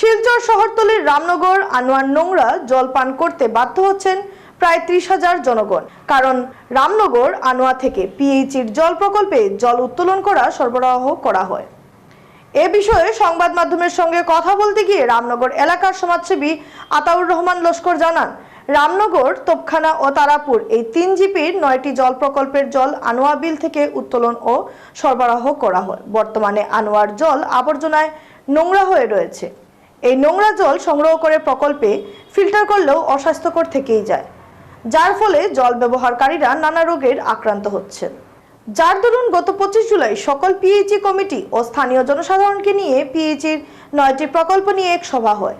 শিলচর শহরতলির রামনগর, আনোয়ার নোংরা জল পান করতে বাধ্য হচ্ছেন প্রায় ত্রিশ হাজার জনগণ। কারণ রামনগর, আনোয়া থেকে পিএইচির জল প্রকল্পে জল উত্তোলন করা, সরবরাহ করা হয়। এ বিষয়ে সংবাদ মাধ্যমের সঙ্গে কথা বলতে গিয়ে রামনগর এলাকার সমাজসেবী আতাউর রহমান লস্কর জানান, রামনগর, তোপখানা ও তারাপুর এই তিন জিপির নয়টি জল প্রকল্পের জল আনোয়া বিল থেকে উত্তোলন ও সরবরাহ করা হয়। বর্তমানে আনোয়ার জল আবর্জনায় নোংরা হয়ে রয়েছে। এই নোংরা জল সংগ্রহ করে প্রকল্পে ফিল্টার করলেও অস্বাস্থ্যকর থেকেই যায়, যার ফলে জল ব্যবহারকারীরা নানা রোগের আক্রান্ত হচ্ছেন। যার দরুন গত পঁচিশ জুলাই সকল পিএইচি কমিটি ও স্থানীয় জনসাধারণকে নিয়ে পিএইচির নয়টি প্রকল্প নিয়ে এক সভা হয়।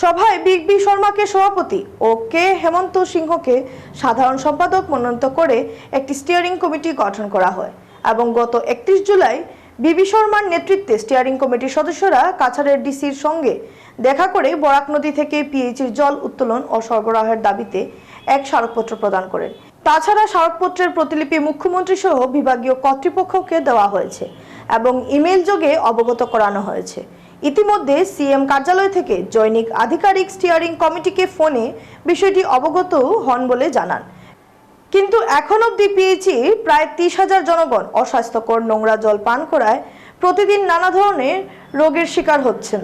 সভায় বিগ বি শর্মাকে সভাপতি ও কে হেমন্ত সিংহকে সাধারণ সম্পাদক মনোনীত করে একটি স্টিয়ারিং কমিটি গঠন করা হয় এবং গত একত্রিশ জুলাই বিবি শর্মার নেতৃত্বে স্টিয়ারিং কমিটির সদস্যরা কাছাড়ের ডিসির সঙ্গে দেখা করে বরাক নদী থেকে পিএইচির জল উত্তোলন ও সরবরাহের দাবিতে এক স্মারকপত্র প্রদান করেন। তাছাড়া স্মারকপত্রের প্রতিলিপি মুখ্যমন্ত্রী সহ বিভাগীয় কর্তৃপক্ষকে দেওয়া হয়েছে এবং ইমেল যোগে অবগত করানো হয়েছে। ইতিমধ্যে সিএম কার্যালয় থেকে জৈনিক আধিকারিক স্টিয়ারিং কমিটিকে ফোনে বিষয়টি অবগত হন বলে জানান। কিন্তু এখন অব্দি পিএইচি প্রায় তিরিশ হাজার জনগণ অস্বাস্থ্যকর নোংরা জল পান করায় প্রতিদিন নানা ধরনের রোগের শিকার হচ্ছেন।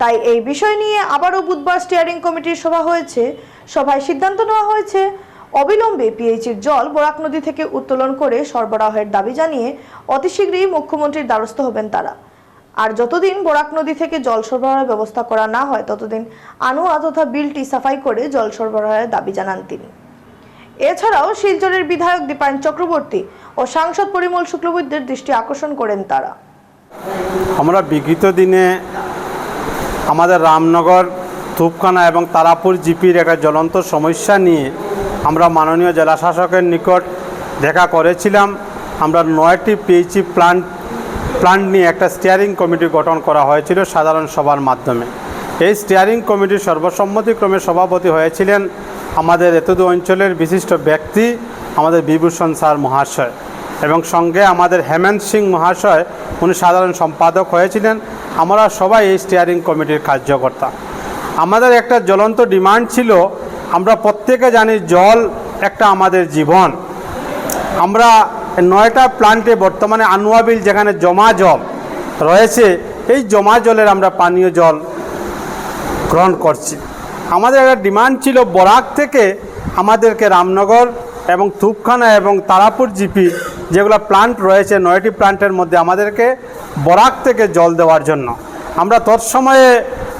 তাই এই বিষয় নিয়ে আবারও বুধবার স্টিয়ারিং কমিটির সভা হয়েছে। সভায় সিদ্ধান্ত নেওয়া হয়েছে, অবিলম্বে পিএইচির জল বরাক নদী থেকে উত্তোলন করে সরবরাহের দাবি জানিয়ে অতি শীঘ্রই মুখ্যমন্ত্রীর দ্বারস্থ হবেন তারা। আর যতদিন বরাক নদী থেকে জল সরবরাহের ব্যবস্থা করা না হয়, ততদিন আনোয়া তথা বিলটি সাফাই করে জল সরবরাহের দাবি জানান তিনি। এছাড়াও শিলচরের বিধায়ক দীপায়ন চক্রবর্তী ও সাংসদ পরিমল শুক্লবৈদ্যের দৃষ্টি আকর্ষণ করেন তারা। আমরা বিগত দিনে আমাদের রামনগর ধূপখানা এবং তারাপুর জিপির একটা জ্বলন্ত সমস্যা নিয়ে আমরা মাননীয় জেলা শাসকের নিকট দেখা করেছিলাম। আমরা নয়টি পিএইচি প্লান্ট প্লান্ট নিয়ে একটা স্টিয়ারিং কমিটি গঠন করা হয়েছিল সাধারণ সভার মাধ্যমে। এই স্টিয়ারিং কমিটির সর্বসম্মতিক্রমে সভাপতি হয়েছিলেন আমাদের এতদু অঞ্চলের বিশিষ্ট ব্যক্তি আমাদের বিভূষণ স্যার মহাশয় এবং সঙ্গে আমাদের হেমন্ত সিং মহাশয়, উনি সাধারণ সম্পাদক হয়েছিলেন। আমরা সবাই এই স্টিয়ারিং কমিটির কার্যকর্তা। আমাদের একটা জ্বলন্ত ডিমান্ড ছিল, আমরা প্রত্যেকে জানি জল একটা আমাদের জীবন। আমরা নয়টা প্লান্টে বর্তমানে আনুয়াবিল যেখানে জমা জল রয়েছে, এই জমা জলের আমরা পানীয় জল গ্রহণ করছি। আমাদের একটা ডিমান্ড ছিল বরাক থেকে আমাদেরকে রামনগর এবং তুপখানা এবং তারাপুর জিপি যেগুলো প্লান্ট রয়েছে, নয়টি প্লান্টের মধ্যে আমাদেরকে বরাক থেকে জল দেওয়ার জন্য। আমরা তৎসময়ে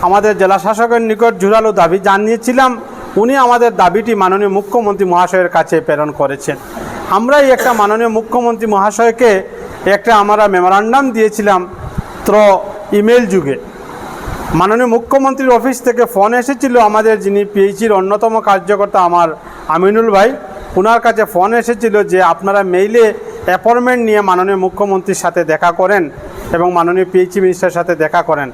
আমাদের জেলা শাসকের নিকট জোরালো দাবি জানিয়েছিলাম। উনি আমাদের দাবিটি মাননীয় মুখ্যমন্ত্রী মহাশয়ের কাছে প্রেরণ করেছেন। আমরাই একটা মাননীয় মুখ্যমন্ত্রী মহাশয়কে একটা আমরা মেমোরান্ডাম দিয়েছিলাম ত্র ইমেল যুগে। মাননীয় মুখ্যমন্ত্রীর অফিস থেকে ফোন এসেছিল আমাদের, যিনি পিএইচির অন্যতম কার্যকর্তা আমার আমিনুল ভাই। ওনার কাছে ফোন এসেছিল যে আপনারা মেইলে অ্যাপয়েন্টমেন্ট নিয়ে মাননীয় মুখ্যমন্ত্রীর সাথে দেখা করেন এবং মাননীয় পিএইচি মিনিস্টারের সাথে দেখা করেন।